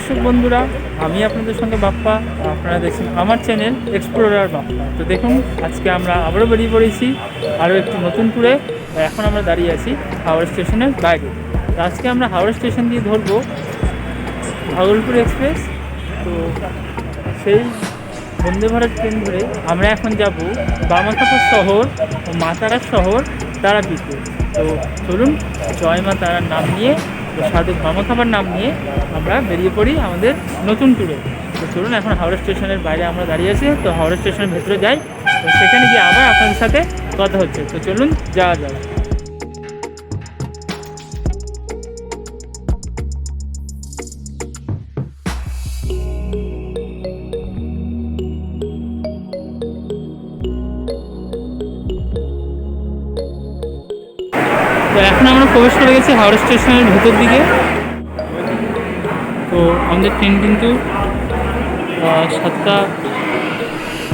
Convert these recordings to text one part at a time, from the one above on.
দর্শক বন্ধুরা, আমি আপনাদের সঙ্গে বাপ্পা, আপনারা দেখছেন আমার চ্যানেল এক্সপ্লোরার বাপ্পা। তো দেখুন, আজকে আমরা আবারও বেরিয়ে পড়েছি, আরও একটি নতুন ট্যুরে এখন আমরা দাঁড়িয়ে আছি হাওড়া স্টেশনের বাইরে। তো আজকে আমরা হাওড়া স্টেশন দিয়ে ধরবো ভাগলপুর এক্সপ্রেস। তো সেই বন্দে ভারত ট্রেন ধরে আমরা এখন যাব বামাখাপুর শহর ও মা তারার শহর তারাপীঠে। তো চলুন, জয় মা তারার নাম নিয়ে তো সাধু বামাখাবার নাম নিয়ে আমরা বেরিয়ে পড়ি আমাদের নতুন ট্যুরে তো চলুন এখন হাওড়া স্টেশনের বাইরে আমরা দাঁড়িয়ে আছি, তো হাওড়া স্টেশনের ভেতরে যাই, তো সেখানে গিয়ে আবার আপনাদের সাথে কথা হচ্ছে। তো চলুন, যাওয়া যাক। গেছি হাওড়া স্টেশনের ভেতর দিকে। তো আমাদের ট্রেন কিন্তু সাতটা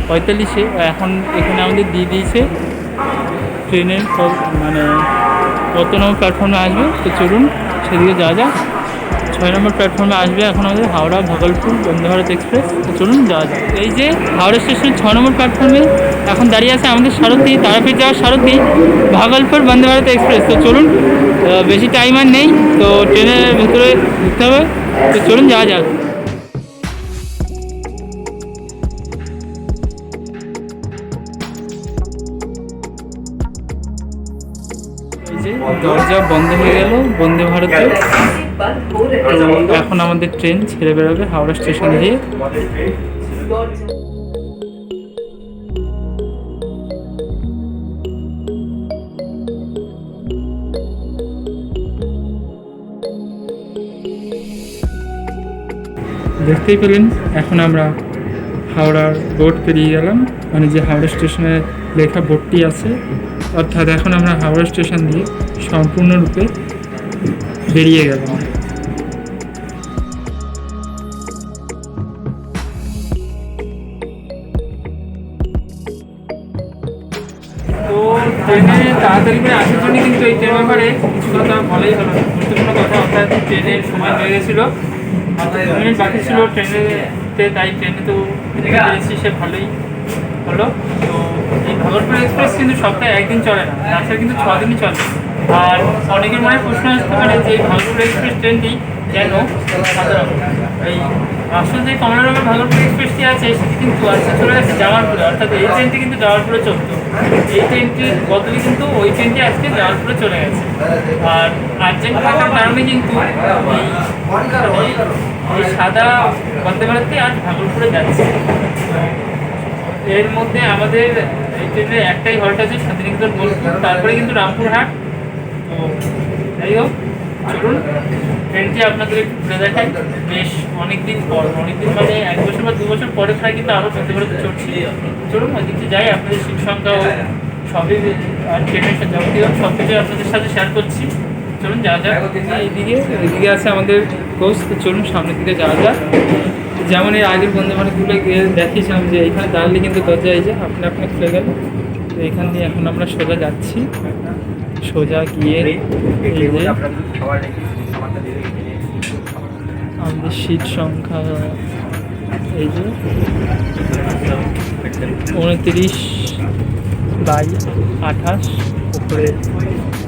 পঁয়তাল্লিশে এখন এখানে আমাদের দিয়ে দিয়েছে ট্রেনের মানে কত নম্বর প্ল্যাটফর্মে আসবে, তো চলুন সেদিকে যাওয়া যাক। ছয় নম্বর প্ল্যাটফর্মে আসবে এখন আমাদের হাওড়া, ভাগলপুর বন্দে ভারত এক্সপ্রেস তো চলুন যাওয়া যাক। এই যে হাওড়া স্টেশনের ছয় নম্বর প্ল্যাটফর্মে এখন দাঁড়িয়ে আছে আমাদের সারথি, তারাপীঠ যাওয়ার সারথি, ভাগলপুর বন্দে ভারত এক্সপ্রেস তো চলুন বেশি টাইম আর নেই, তো ট্রেনের ভেতরে ঢুকতে হবে, তো চলুন যাওয়া যাক। দরজা বন্ধ হয়ে গেল, বন্দে ভারতে এখন আমাদের ট্রেন ছেড়ে বেরোবে হাওড়া স্টেশন দিয়ে। দেখতেই পেলেন। এখন আমরা হাওড়ার বোর্ড পেরিয়ে গেলাম। মানে যে হাওড়া স্টেশনের লেখা বোর্ডটি আছে, অর্থাৎ এখন আমরা হাওড়া স্টেশন দিয়ে সম্পূর্ণরূপে বেরিয়ে গেলাম। তো তাড়াতাড়ি করে আসার জন্য কিন্তু এই ট্রেন ব্যাপারে কিছু কথা বলাই হলো গুরুত্বপূর্ণ কথা, অর্থাৎ ট্রেনের সময় হয়ে গেছিল। মিনিট বাকি ছিল ট্রেনেতে তাই ট্রেনে তো পেরেছি সে ভালোই হলো। তো এই ভাগলপুর এক্সপ্রেস কিন্তু সপ্তাহে একদিন চলে না, তাছাড়া কিন্তু ছ দিনই চলে। আর অনেকের মনে প্রশ্ন আসতে পারে যে এই ভাগলপুর এক্সপ্রেস ট্রেনটি কেন এই আসলে যে কমলা রঙের ভাগলপুর এক্সপ্রেসটি আছে, সেটি কিন্তু আজকে চলে গেছে, জামালপুরে। অর্থাৎ এই ট্রেনটি কিন্তু জামালপুরে চলতো। এই ট্রেনটির বদলে কিন্তু ওই ট্রেনটি আজকে চলে গেছে। আর আর্জেন্ট থাকার কারণে কিন্তু এই সাদা বন্দে ভাগলপুরে যাচ্ছে। এর মধ্যে আমাদের এই ট্রেনের একটাই হল্ট আছে শান্তিনিকেতন বোলপুর তারপরে কিন্তু রামপুরহাট। তো যাই হোক চলুন ট্রেনটি আপনাদের একটু ঘুরে দেখাই বেশ অনেকদিন পর, অনেকদিন মানে এক বছর বা দু বছর পরে প্রায় কিন্তু আরও বন্দে ভারত চলছে চলুন, ওই দিকে যাই, আপনাদের সিট সংখ্যা সবই, আর ট্রেনের সাথে যাবতীয় সব কিছু আপনাদের সাথে শেয়ার করছি। চলুন, যাওয়া যাক। এইদিকে এইদিকে আছে আমাদের কোচ তো চলুন সামনের দিকে যাওয়া যাক। যেমন এর আগের বন্ধু বান্ধবগুলো গিয়ে দেখিয়েছিলাম যে এখানে দাঁড়ালে কিন্তু দরজা এই যে, আপনি আপনি খুলে গেল। এখান দিয়ে এখন আমরা সোজা যাচ্ছি। সোজা গিয়ে আমাদের সিট সংখ্যা এই যে উনত্রিশ বাই আঠাশ। উপরে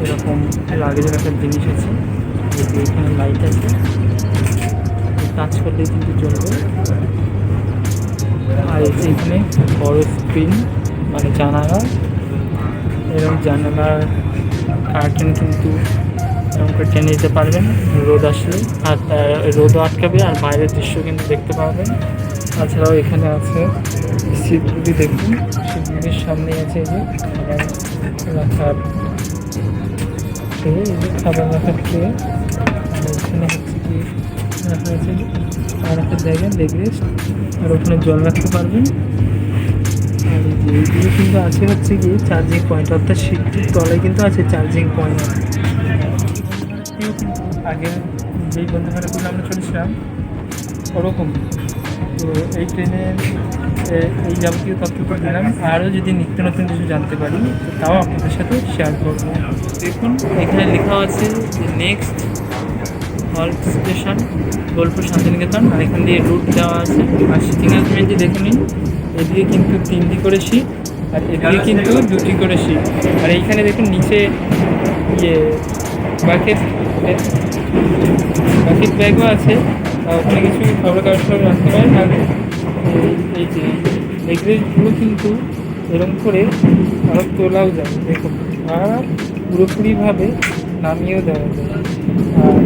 এরকম লাগেজ একটা জিনিস আছে এখানে লাইট আছে। টাচ করলে কিন্তু চলবে। আর এই যে এখানে বড় স্ক্রিন মানে জানালা। এরকম জানালার কার্টেন কিন্তু টেনে দিতে পারবেন রোদ আসলে আর রোদও আটকাবে আর বাইরের দৃশ্য কিন্তু দেখতে পারবেন তাছাড়াও এখানে আছে সিটগুলি দেখুন। সিটগুলির সামনে আছে এই যে রাখার এই যে খাবার রাখার ট্রে। এখানে হচ্ছে কি, রাখা আছে আর একটা জায়গা, লেগ রেস্ট। আর ওখানে জল রাখতে পারবেন। এইগুলো কিন্তু আছে হচ্ছে কি চার্জিং পয়েন্ট অর্থাৎ সিটটির তলায় কিন্তু আছে চার্জিং পয়েন্ট কিন্তু আগে যেই বন্ধু আমরা চলেছিলাম, ওরকম। তো এই ট্রেনের এই যাবতীয় তথ্যগুলো দিলাম। আরও যদি নিত্য নতুন কিছু জানতে পারি তাও আপনাদের সাথে শেয়ার করব। দেখুন, এখানে লেখা আছে যে next halt station Bolpur Shantiniketan আর এখান দিয়ে রুট দেওয়া আছে। আর সিটিং অ্যারেঞ্জমেন্ট দেখে নিন। এদিকে কিন্তু তিনটি করে সিট আর এদিকে কিন্তু দুটি করে সিট আর এইখানে দেখুন নিচে ইয়ে বাকেট বাকেট ব্যাগও আছে। ওখানে কিছু খবর কাগজ সব রাখতে পারেন। আর এই- এই যে এগুলো কিন্তু এরকম করে আরও তোলাও যায় দেখুন। আর পুরোপুরিভাবে নামিয়েও দেওয়া যায়। আর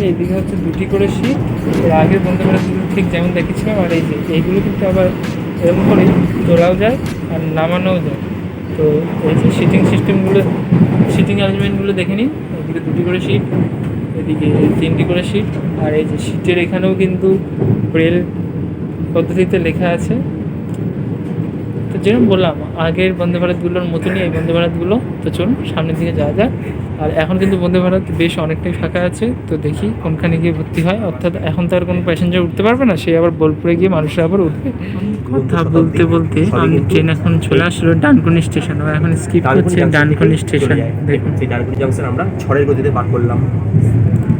যে এদিকে হচ্ছে দুটি করে সিট এর আগের বন্ধ করার ঠিক যেমন দেখেছিলাম আর এই যে এইগুলো কিন্তু আবার এরকম করে তোলাও যায় আর নামানোও যায়। তো এই যে সিটিং সিস্টেমগুলো সিটিং অ্যারেঞ্জমেন্টগুলো দেখে নিন, এদিকে দুটি করে সিট এদিকে তিনটি করে সিট আর এই যে সিটের এখানেও কিন্তু রেল পদ্ধতিতে লেখা আছে। তো যেরকম বললাম, আগের বন্দে ভারতগুলোর মতনই এই বন্দে ভারতগুলো তো চলুন সামনের দিকে যাওয়া যাক। আর এখন কিন্তু বন্দে ভারত বেশ অনেকটাই ফাঁকা আছে তো দেখি কোনখানে গিয়ে ভর্তি হয়। অর্থাৎ এখন তো আর কোনো প্যাসেঞ্জার উঠতে পারবে না সে আবার বোলপুরে গিয়ে মানুষরা আবার উঠবে। কথা বলতে বলতে আমি ট্রেন এখন চলে আসলো ডানকুনি স্টেশন এখন স্কিপ করছে ডানকুনি স্টেশন দেখুন। ডানকুনি জাংশন আমরা ছড়ের গতিতে পার করলাম।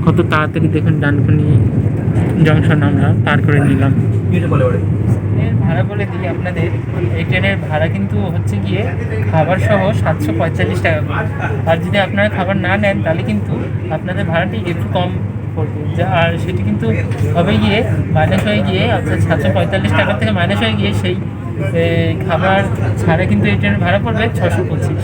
কত তাড়াতাড়ি দেখুন ডানকুনি জংশন আমরা পার করে নিলাম। ভাড়া বলে দিই আপনাদের, এই ট্রেনের ভাড়া কিন্তু হচ্ছে গিয়ে খাবার সহ সাতশো পঁয়তাল্লিশ টাকা করে। আর যদি আপনারা খাবার না নেন, তাহলে কিন্তু আপনাদের ভাড়াটি একটু কম পড়বে। যা, আর সেটি কিন্তু হবে গিয়ে মাইনাস হয়ে গিয়ে অর্থাৎ সাতশো পঁয়তাল্লিশ টাকা থেকে মাইনাস হয়ে গিয়ে সেই খাবার ছাড়া কিন্তু এই ট্রেনের ভাড়া পড়বে ছশো পঁচিশ।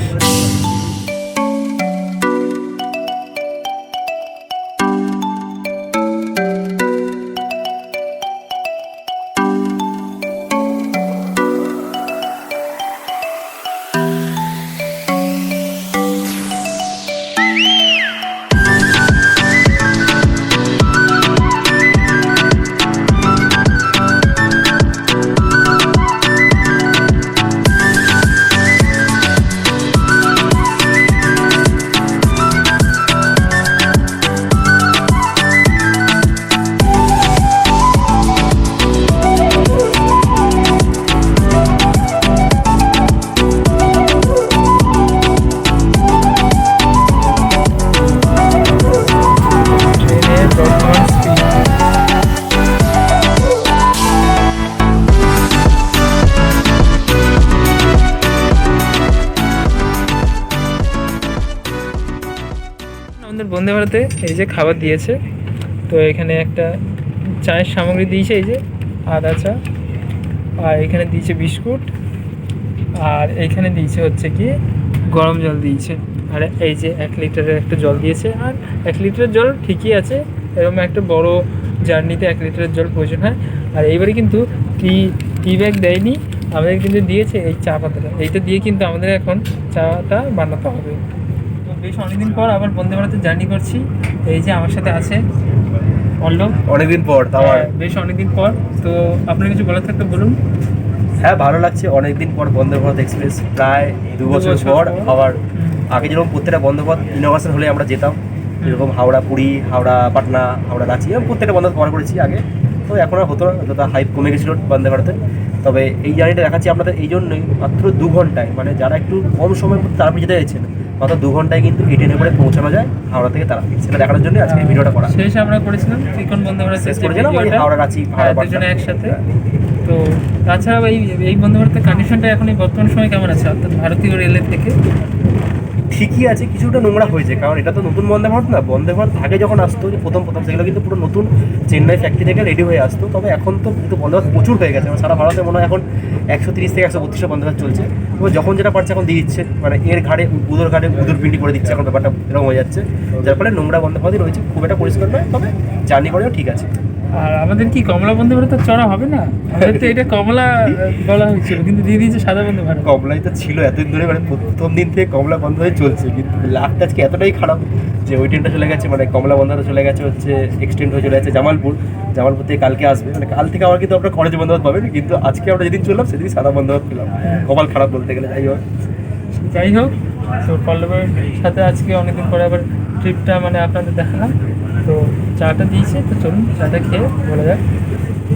ভারতে এই যে খাবার দিয়েছে, তো এখানে একটা চায়ের সামগ্রী দিয়েছে, এই যে আদা চা, আর এখানে দিয়েছে বিস্কুট, আর এইখানে দিয়েছে হচ্ছে কি গরম জল দিয়েছে। আর এই যে এক লিটারের একটা জল দিয়েছে, আর এক লিটারের জল ঠিকই আছে, এরকম একটা বড় জার্নিতে এক লিটারের জল প্রয়োজন হয়। আর এইবারে কিন্তু টি টি ব্যাগ দেয়নি, আমাদের কিন্তু দিয়েছে এই চা পাতাটা। এইটা দিয়ে কিন্তু আমাদের এখন চাটা বানাতে হবে। বেশ অনেকদিন পর আবার বন্দে ভারতে জার্নি করছি। এই যে আমার সাথে আছে অল্লভ অনেকদিন পর তাও হ্যাঁ, বেশ অনেকদিন পর। তো আপনার কিছু বলার থাকলে বলুন। হ্যাঁ ভালো লাগছে। অনেকদিন পর বন্দে ভারত এক্সপ্রেস প্রায় দু বছর পর পর। আবার আগে যেরকম প্রত্যেকটা বন্দে ভারত ইনোভেশন হলে আমরা যেতাম যেরকম হাওড়া পুরী হাওড়া পাটনা হাওড়া রাঁচি এরকম প্রত্যেকটা বন্দে কভার করেছি আগে। তো এখন আর হতো না যতটা হাইপ কমে গেছিল বন্দে ভারতে। তবে এই জার্নিটা দেখাচ্ছি আপনাদের এই জন্যই মাত্র দু ঘন্টায়। মানে যারা একটু কম সময়ের মধ্যে তারাপীঠ যেতে চাইছেন মাত্র দু ঘন্টায় কিন্তু ট্রেনে করে পৌঁছানো যায় হাওড়া থেকে তারাপীঠ। সেটা দেখানোর জন্য আজকে এই ভিডিওটা করা। শেষ আমরা করেছিলাম ত্রিকোণ বন্ধু ভারত শেষ করেছিলাম ওই হাওড়া রাঁচি হ্যাঁ হাওড়া দুজনে একসাথে। তো তাছাড়াও এই এই বন্ধু ভারতের কন্ডিশনটা এখন এই বর্তমান সময় কেমন আছে? অর্থাৎ ভারতীয় রেলের থেকে? ঠিকই আছে কিছুটা নোংরা হয়েছে কারণ এটা তো নতুন বন্দে ভারত না। বন্দে ভারত আগে যখন আসতো প্রথম প্রথম সেগুলো কিন্তু পুরো নতুন চেন্নাই ফ্যাক্টরি থেকে রেডি হয়ে আসতো। তবে এখন তো কিন্তু বন্দে ভারত প্রচুর হয়ে গেছে। সারা ভারতে মনে হয় এখন একশো তিরিশ থেকে একশো বত্রিশশো পঞ্চাশ চলছে। এবং যখন যেটা পারছে এখন দিয়ে দিচ্ছে। মানে এর ঘাড়ে, উদর ঘাড়ে উদর পিন্ডি করে দিচ্ছে এখন ব্যাপারটা এরকম হয়ে যাচ্ছে। যার ফলে নোংরা বন্ধ রয়েছে, খুব একটা পরিষ্কার নয়, তবে জার্নি করেও ঠিক আছে। আর আমাদের কি কমলা বন্ধু তো চড়া হবে না? আমাদের তো এটা কমলা বলা হয়েছিল কিন্তু দিয়ে দিয়েছে সাদা বন্ধু ভারত। কমলাই তো ছিল এতদিন ধরে মানে প্রথম দিন থেকে কমলা বন্ধ হয়ে চলছে কিন্তু লাখটা আজকে এতটাই খারাপ যে ওই ট্রেনটা চলে গেছে মানে কমলা বন্ধটা চলে গেছে হচ্ছে এক্সটেন্ড হয়ে চলে গেছে জামালপুর। জামালপুর থেকে কালকে আসবে মানে কাল থেকে আবার কিন্তু আপনার কলেজ বন্ধ পাবেন কিন্তু আজকে আমরা যেদিন চললাম সেদিন সাদা বন্ধ পেলাম। কপাল খারাপ বলতে গেলে যাই হোক। যাই হোক তো পল্লবের সাথে আজকে অনেকদিন পরে আবার ট্রিপটা মানে আপনাদের দেখালাম। তো চাটা দিয়েছে, তো চলুন চাটা খেয়ে বলা যাক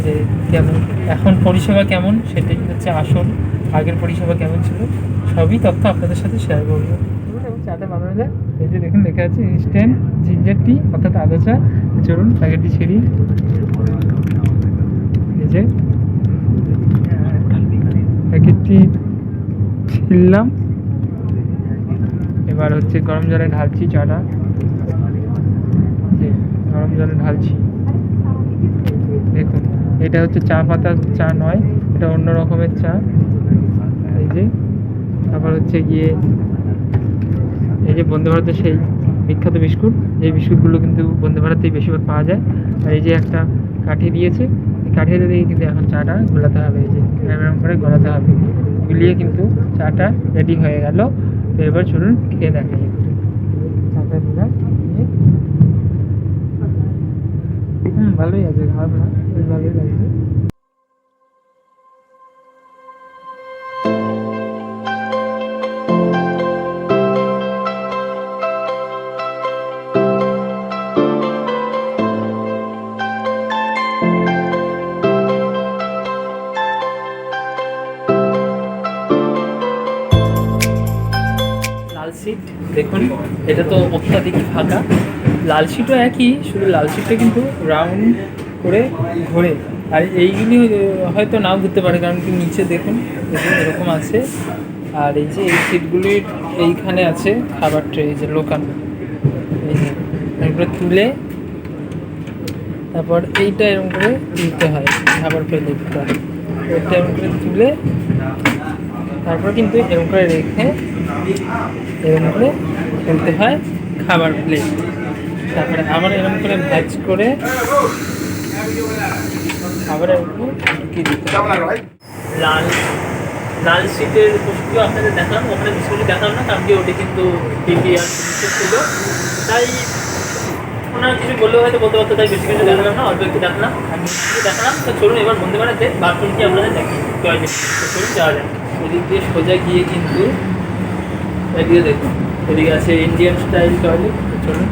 যে কেমন, এখন পরিষেবা কেমন, সেটাই হচ্ছে আসল, আগের পরিষেবা কেমন ছিল, সবই তথ্য আপনাদের সাথে শেয়ার করব। এবার চাটা বানানো যাক। এই যে দেখুন, লেখা আছে ইনস্ট্যান্ট জিঞ্জার টি অর্থাৎ আদা চা। চলুন প্যাকেটটি ছিঁড়ি এই যে প্যাকেটটি ছিললাম। এবার হচ্ছে গরম জলে ঢালছি চাটা। গরম জলে ঢালছি। দেখুন, এটা হচ্ছে চা পাতা, চা নয়, এটা অন্য রকমের চা। এই যে, তারপর হচ্ছে গিয়ে, এই যে বন্দে ভারতের সেই বিখ্যাত বিস্কুট, এই বিস্কুটগুলো কিন্তু বন্দে ভারতেই বেশিরভাগ পাওয়া যায়। আর এই যে একটা কাঠি দিয়েছে কাঠিতে দিয়ে কিন্তু এখন চাটা গোলাতে হবে, এই যে এরকম করে গলাতে হবে। গুলিয়ে কিন্তু চাটা রেডি হয়ে গেল। তো এবার চলুন খেয়ে দেখাই। একটু চাটা হুম ভালোই আছে খারাপ না ভালোই লাগছে। লাল সিটও একই, শুধু লাল সিটটা কিন্তু রাউন্ড করে ঘোরে। আর এইগুলি হয়তো নাও ঘুরতে পারে, কারণ কি নিচে দেখুন এরকম আছে। আর এই যে এই সিটগুলির এইখানে আছে, খাবার ট্রে এই যে লোকাল এই যে, এগুলো তুলে তারপর এইটা এরকম করে তুলতে হয়, খাবার প্লেটটা এটা এরকম করে তুলে, তারপর কিন্তু এরকম করে রেখে এরকম করে ফেলতে হয় খাবার প্লেট তারপরে আবার এরকম করে ভাজ করে আবার এরকম ঢুকিয়ে দিতে লাল লাল সিটের বস্তুগুলো আপনাদের দেখালাম ওখানে বিস্কুটটি দেখালাম না কারণ কি ওটি কিন্তু টিভি আর ছিল। তাই ওনারা কিছু বললেও হয়তো বলতে পারতো তাই বেশি কিছু দেখালাম না অল্প একটু দেখালাম। আর কিছু দেখালাম তো চলুন এবার বন্ধু বাড়াতে বাথরুমটি আপনাদের দেখি টয়লেট তো চলুন যাওয়া যাক। এদিক দিয়ে সোজা গিয়ে কিন্তু এদিকে দেখুন এদিকে আছে ইন্ডিয়ান স্টাইল টয়লেট চলুন।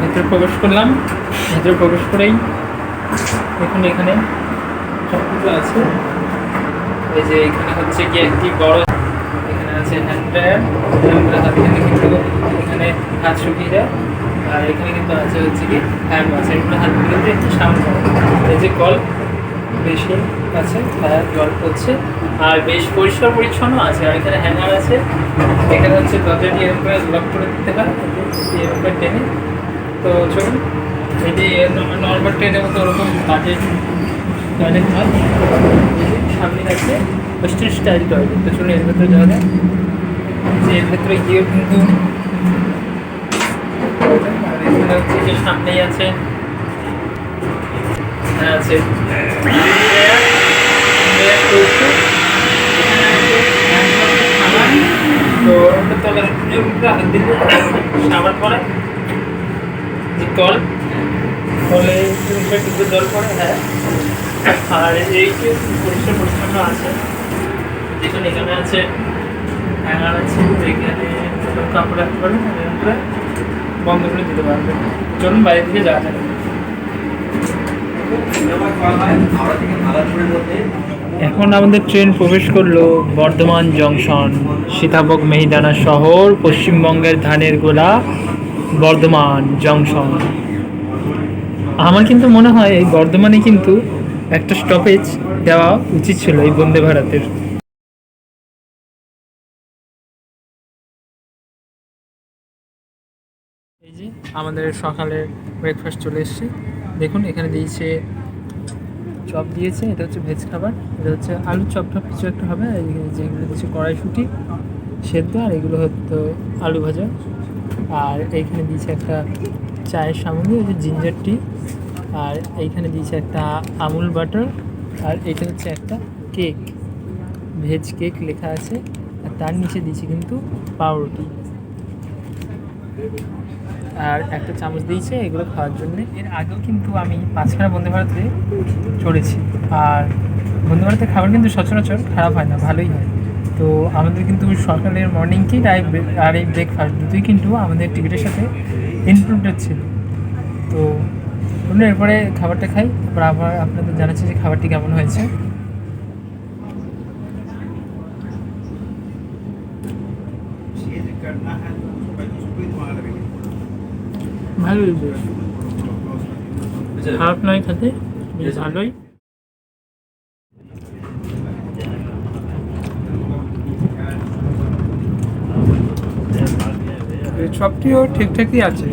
ভেতরে প্রবেশ করলাম। ভেতরে প্রবেশ করেই দেখুন এখানে সব কিছু আছে। এই যে এখানে হচ্ছে কি একটি বড়, এখানে আছে হ্যান্ড ড্রায়ার থেকে কিন্তু এখানে হাত শুকিয়ে যায়। আর এখানে কিন্তু আছে হচ্ছে কি হ্যান্ড ওয়াশ এগুলো হাত কিন্তু একটু সামনে এই যে কল বেশি আছে হ্যাঁ জল পড়ছে আর বেশ পরিষ্কার পরিচ্ছন্ন আছে, আর এখানে হ্যাঙ্গার আছে। এখানে হচ্ছে দরজাটি এরকম করে লক করে দিতে হয় এরকম করে টেনে। তো চলুন এটি নর্মাল ট্রেনের মতো ওরকম কাঠের টয়লেট হয়, সামনে আছে ওয়েস্টার্ন স্টাইল টয়লেট তো চলুন, এর ভেতরে যাওয়া যায় যে এর ভেতরে গিয়েও কিন্তু আর এখানে হচ্ছে যে সামনেই আছে আছে কলে কিন্তু জল পড়ে হ্যাঁ আর এই পরিষ্কার পরিচ্ছন্ন আছে এখানে আছে কাপড় রাখতে পারেন বন্ধ করে দিতে পারবেন চলুন বাইরে থেকে যাওয়া যাবে এখন আমাদের ট্রেন প্রবেশ করল বর্ধমান জংশন, সীতাভোগ মেহিদানা শহর, পশ্চিমবঙ্গের ধানের গোলা বর্ধমান জংশন। আমার কিন্তু মনে হয় এই বর্ধমানে কিন্তু একটা স্টপেজ দেওয়া উচিত ছিল এই বন্দে ভারতের। এই যে আমাদের সকালে ব্রেকফাস্ট চলে এসেছে। দেখুন, এখানে দিয়েছে চপ দিয়েছে, এটা হচ্ছে ভেজ খাবার, এটা হচ্ছে আলু চপ টপ কিছু একটা হবে যেগুলো দিচ্ছে কড়াইশুঁটি সেদ্ধ, আর এগুলো হতো আলু ভাজা। আর এইখানে দিয়েছে একটা চায়ের সামগ্রী যে জিঞ্জার টি, আর এইখানে দিয়েছে একটা আমুল বাটার, আর এটা হচ্ছে একটা কেক, ভেজ কেক লেখা আছে, আর তার নিচে দিয়েছে কিন্তু পাউরুটি। আর একটা চামচ দিয়েছে, এগুলো খাওয়ার জন্য। এর আগেও কিন্তু আমি পাঁচখানা বন্ধু ভারতে চড়েছি। আর বন্ধু ভারতের খাবার কিন্তু সচরাচর খারাপ হয় না, ভালোই হয়। তো আমাদের কিন্তু সকালের মর্নিং কিট আর এই ব্রেকফাস্ট দুটোই কিন্তু আমাদের টিকিটের সাথে ইনক্লুডেড ছিল। তো এরপরে খাবারটা খাই। তারপর আবার আপনাদের জানাচ্ছি যে খাবারটি কেমন হয়েছে। ভালোই খারাপ নয় খেতে বেশ ভালোই। সবটিও ঠিকঠাকই আছে।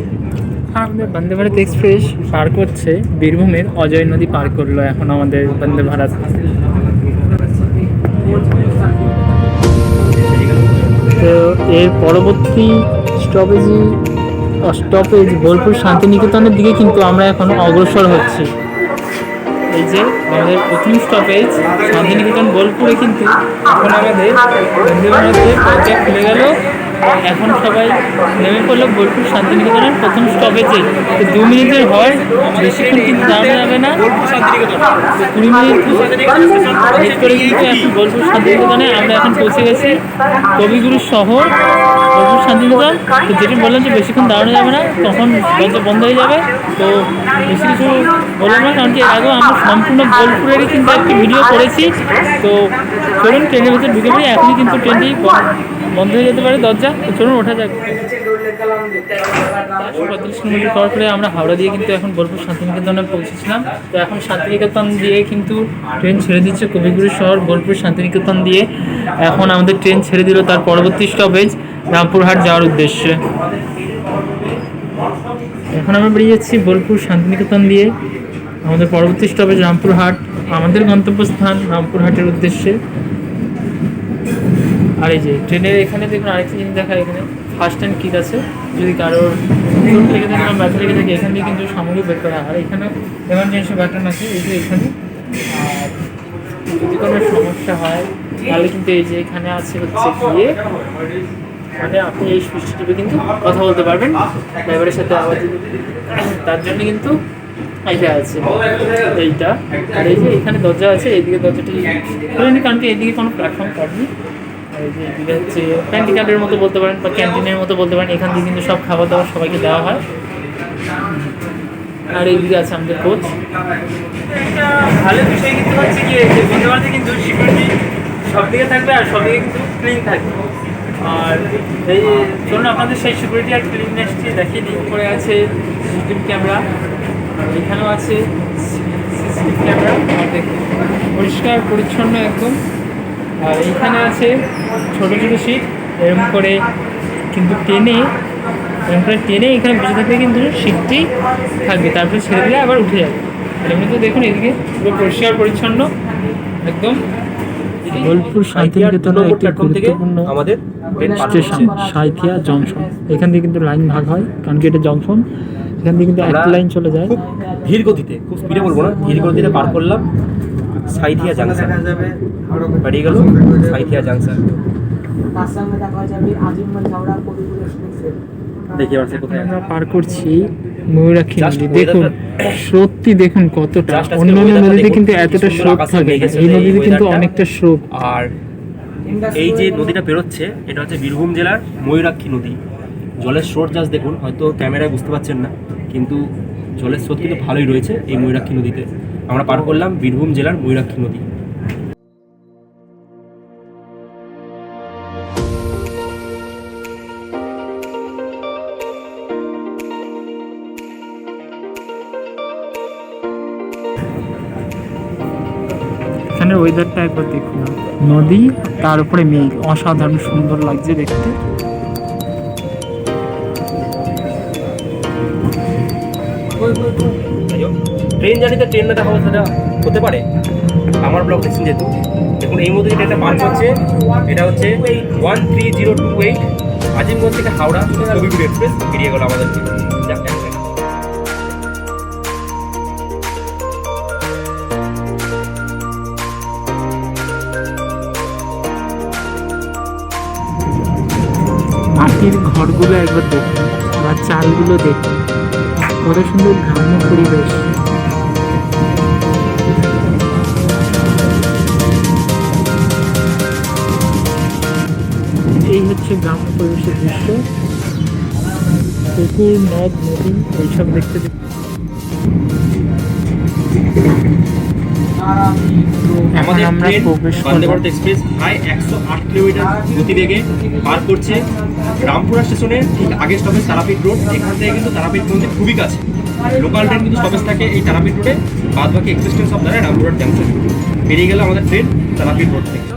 আমাদের বন্দে ভারত এক্সপ্রেস পার করছে বীরভূমের অজয় নদী পার করল এখন আমাদের বন্দে ভারত। তো এর পরবর্তী স্টপেজই স্টপেজ বোলপুর শান্তিনিকেতনের দিকে কিন্তু আমরা এখন অগ্রসর হচ্ছি। এই যে আমাদের প্রথম স্টপেজ শান্তিনিকেতন বোলপুরে কিন্তু এখন আমাদের বন্দে ভারতের দরজা খুলে গেল। এখন সবাই নেমে পড়ল বোলপুর শান্তিনিকেতনের প্রথম স্টপেজে তো দু মিনিটের হয় বেশিক্ষণ কিন্তু দাঁড়ানো যাবে না। কুড়ি মিনিট করে কিন্তু এখন বোলপুর শান্তিনিকেতনে আমরা এখন পৌঁছে গেছি। কবিগুরু শহর, বোলপুর শান্তিনিকেতন। তো যেটি বললাম যে বেশিক্ষণ দাঁড়ানো যাবে না, তখন দরজা বন্ধ হয়ে যাবে। তো বেশি কিছু বললাম না, কারণ কি এর আগেও আমরা সম্পূর্ণ বোলপুরেরই কিন্তু একটি ভিডিও করেছি। তো চলুন ট্রেনের ভেতর ঢুকে পড়ি, এখনই কিন্তু ট্রেনটি বন্ধ হয়ে যেতে পারে দরজা, তো চলুন ওঠা যাক। পঁয়তাল্লিশ কিলোমিটার পরে আমরা হাওড়া দিয়ে কিন্তু এখন বোলপুর শান্তিনিকেতনে পৌঁছেছিলাম। তো এখন শান্তিনিকেতন দিয়ে কিন্তু ট্রেন ছেড়ে দিচ্ছে কবিগুরু শহর, বোলপুর শান্তিনিকেতন দিয়ে। এখন আমাদের ট্রেন ছেড়ে দিল তার পরবর্তী স্টপেজ রামপুরহাট যাওয়ার উদ্দেশ্যে। এখন আমরা বেরিয়ে যাচ্ছি বোলপুর শান্তিনিকেতন দিয়ে। আমাদের পরবর্তী স্টপেজ রামপুরহাট, আমাদের গন্তব্যস্থান রামপুরহাটের উদ্দেশ্যে। আর এই যে ট্রেনের এখানে দেখুন আরেকটা জিনিস দেখা এখানে। ফার্স্ট হ্যান্ড কিট আছে। যদি কারোর লেগে থাকে বা ব্যথা লেগে থাকে, এখান দিয়ে কিন্তু সামগ্রী বের করা আর এখানে এমার্জেন্সি বাটন আছে, এই যে এখানে। আর যদি কোনো সমস্যা হয়, তাহলে কিন্তু এই যে এখানে আছে হচ্ছে গিয়ে মানে আপনি এই সুইচটি টিপে কিন্তু কথা বলতে পারবেন। ড্রাইভারের সাথে আবার তার জন্য কিন্তু এইটা আছে, এইটা। আর এই যে এখানে দরজা আছে, এইদিকে দরজাটি কারণ কি এইদিকে কোনো প্ল্যাটফর্ম এই যে এদিকে হচ্ছে মতো বলতে পারেন বা ক্যান্টিনের মতো বলতে পারেন, এখান থেকে কিন্তু সব খাবার দাবার সবাইকে দেওয়া হয়। আর এইদিকে আছে আমাদের কোচ ভালো বিষয় কিন্তু হচ্ছে কি বন্ধু কিন্তু সিকিউরিটি সব দিকে থাকবে আর সব দিকে কিন্তু ক্লিন থাকবে। আর এই চলুন আপনাদের সেই সিকিউরিটি আর ক্লিননেসটি দেখিয়ে দিই উপরে আছে সিসিটিভি ক্যামেরা এখানেও আছে সিসিটিভি ক্যামেরা আর পরিষ্কার, পরিচ্ছন্ন একদম। আর এইখানে আছে ছোটো ছোটো সিট এরকম করে কিন্তু টেনে এরকম করে টেনে এখানে বসে থাকলে কিন্তু সিটটি থাকবে তারপরে ছেড়ে দিলে আবার উঠে যাবে। আর এমনিতে দেখুন এদিকে পুরো পরিষ্কার পরিচ্ছন্ন একদম বোলপুর শান্তিনিকেতনের একটি গুরুত্বপূর্ণ আমাদের স্টেশন সাইথিয়া জংশন। এখান দিয়ে কিন্তু লাইন ভাগ হয় কারণ কি এটা জংশন? এখান দিয়ে কিন্তু একটা লাইন চলে যায়। খুব ধীর গতিতে খুব স্পিডে বলব না ধীর গতিতে পার করলাম। সাইথিয়া জাংশন। বেরিয়ে গেল? সাইথিয়া জাংশন। দেখা কোথায় আমরা পার করছি ময়ূরাক্ষী নদী। দেখুন weather-টা- স্রোতটি দেখুন কতটা। অন্য অন্য নদীতে কিন্তু এতটা স্রোত থাকে এই এই নদীতে কিন্তু অনেকটা স্রোত। আর এই যে নদীটা বেরোচ্ছে এটা হচ্ছে বীরভূম জেলার ময়ূরাক্ষী নদী। জলের স্রোত জাস্ট দেখুন হয়তো ক্যামেরায় বুঝতে পারছেন না কিন্তু জলের স্রোত কিন্তু ভালোই রয়েছে এই ময়ূরাক্ষী নদীতে। আমরা পার করলাম বীরভূম জেলার ময়ূরাক্ষী নদী। এখানের ওয়েদারটা একবার দেখুন। নদী তার উপরে মেঘ। অসাধারণ সুন্দর লাগছে দেখতে। ট্রেন জার্নিতে ট্রেন না দেখা অবস্থাটা হতে পারে। আমার ব্লগ দেখছেন যেহেতু। দেখুন, এই মধ্যে যে ট্রেনটা পার করছে এটা হচ্ছে one three zero two eight Azimganj থেকে হাওড়া কবিগুরু এক্সপ্রেস বেরিয়ে গেল আমাদেরকে মাটির ঘরগুলো একবার দেখুন বা চালগুলো দেখুন। কত সুন্দর গ্রাম্য পরিবেশ। এই হচ্ছে গ্রাম্য পরিবেশের দৃশ্য। পুকুর, নদ, নদী, এইসব দেখতে দেখতে। এখন আমাদের আমরা ট্রেন প্রবেশ বন্দে ভারত এক্সপ্রেস প্রায় একশো আট কিলোমিটার গতিবেগে পার করছে। রামপুরা স্টেশনে ঠিক আগের স্টপেজ তারাপীঠ রোড এখান থেকে কিন্তু তারাপীঠ মন্দির খুবই কাছে। লোকাল ট্রেন কিন্তু সবেজ থাকে এই তারাপীঠ রোডে বাদ বাকি এক্সিস্টেন্স সব দাঁড়ায় রামপুরার জাংশন বেরিয়ে গেলে আমাদের ট্রেন তারাপীঠ রোড থেকে।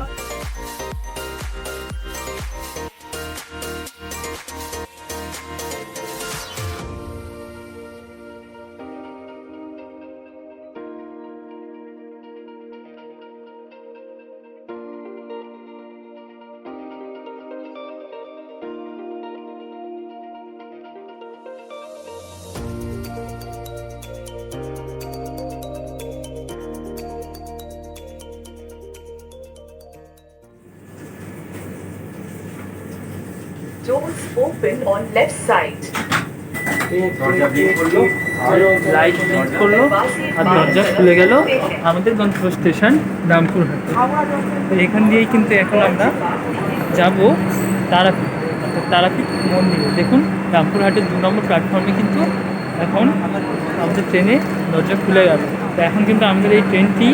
Doors open on left side. দরজা খুলে আমাদের গন্তব্য স্টেশন রামপুরহাট এখান কিন্তু এখন আমরা যাব তারাপীঠ। তারাপীঠ দেখুন রামপুরহাটের দু নম্বর প্ল্যাটফর্মে কিন্তু এখন আমাদের ট্রেনে দরজা খুলে গেল। তো এখন কিন্তু আমাদের এই ট্রেনটি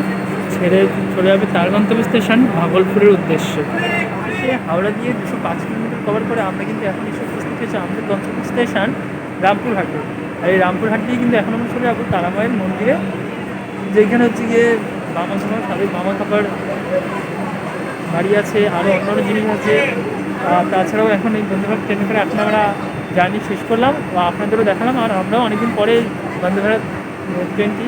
ছেড়ে চলে যাবে তার গন্তব্য স্টেশন ভাগলপুরের উদ্দেশ্যে। সে হাওড়া দিয়ে দুশো পাঁচ কিলোমিটার কভার করে আমরা কিন্তু এখন এসে উপস্থিত হয়েছে আমাদের গন্তব্য স্টেশন রামপুরহাটে আর এই রামপুরহাট দিয়ে কিন্তু এখন আমরা চলে যাব তারামায়ের মন্দিরে, যেখানে হচ্ছে গিয়ে বামা সামা সাবেক বামা খাবার বাড়ি আছে আরও অন্যান্য জিনিস আছে। তাছাড়াও এখন এই বন্ধুভারত ট্রেনে করে এখন আমরা জার্নি শেষ করলাম। আপনাদেরও দেখালাম, আর আমরাও অনেকদিন পরে বন্ধুভারত ট্রেনটি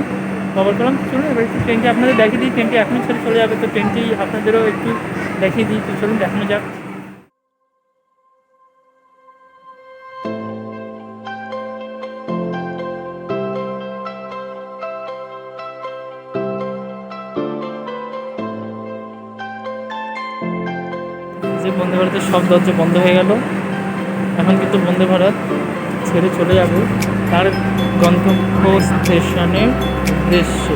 কভার করলাম চলুন, এবার একটু ট্রেনটি আপনাদের দেখিয়ে দিই। ট্রেনটি এখনই ছেড়ে চলে যাবে, তো ট্রেনটি আপনাদেরও একটু দেখিয়ে দিই। তো চলুন, দেখানো যাক। যে বন্দে ভারতের সব দরজা বন্ধ হয়ে গেল। এখন কিন্তু বন্দে ভারত ছেড়ে চলে যাব তার গন্তব্য স্টেশনের উদ্দেশ্যে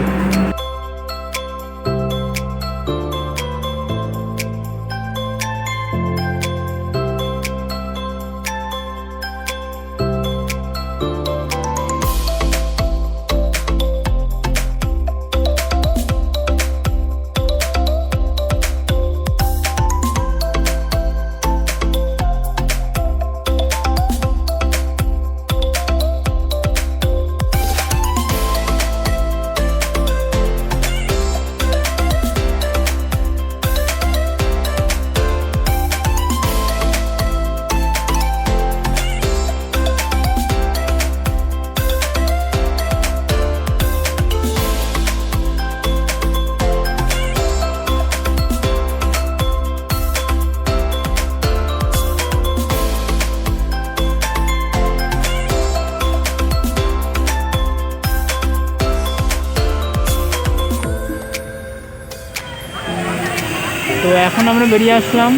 আমরা বেরিয়ে আসলাম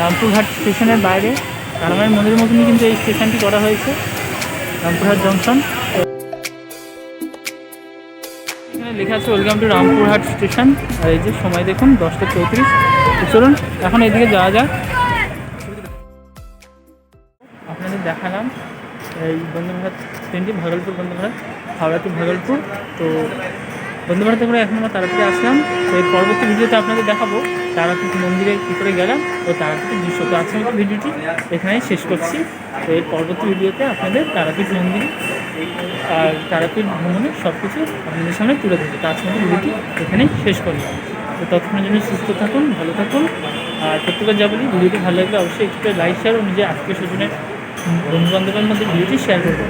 রামপুরহাট স্টেশনের বাইরে। কারমায়ের মন্দিরের মতনই কিন্তু এই স্টেশনটি করা হয়েছে, রামপুরহাট জংশন। এখানে লেখা আছে ওয়েলকাম টু রামপুরহাট স্টেশন। আর এই যে সময় দেখুন, দশটা চৌত্রিশ। চলুন, এখন এদিকে যাওয়া যাক। আপনাদের দেখালাম এই বন্দে ট্রেনটি ভাগলপুর বন্দে ভারত হাওড়া টু ভাগলপুর। তো ভারতে করে এখন আমরা তারাপীঠে আসলাম। তো এর পরবর্তী ভিডিওতে আপনাদের দেখাবো তারাপীঠ মন্দিরে কী করে গেলাম ও তারাপীঠের দৃশ্য। তো আজকের মতো ভিডিওটি এখানেই শেষ করছি। তো এর পরবর্তী ভিডিওতে আপনাদের তারাপীঠ মন্দির আর তারাপীঠ ভ্রমণের সব কিছু আপনাদের সামনে তুলে ধরবো। তো আজকের মতো ভিডিওটি এখানেই শেষ করলাম। তো ততক্ষণের জন্য সুস্থ থাকুন, ভালো থাকুন। আর প্রত্যেকের যা বলি, ভিডিওটি ভালো লাগলে অবশ্যই একটু লাইক শেয়ার ও নিজের আত্মীয় স্বজনের বন্ধু বান্ধবের মধ্যে ভিডিওটি শেয়ার করবেন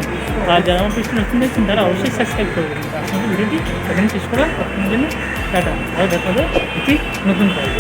আর যারা আমার পেছনে নতুন দেখছেন, তারা অবশ্যই সাবস্ক্রাইব করবেন আজকের ভিডিওটি এখানে শেষ করা আপনার জন্য টাটা। আরও দেখা হবে একটি নতুন পর্ব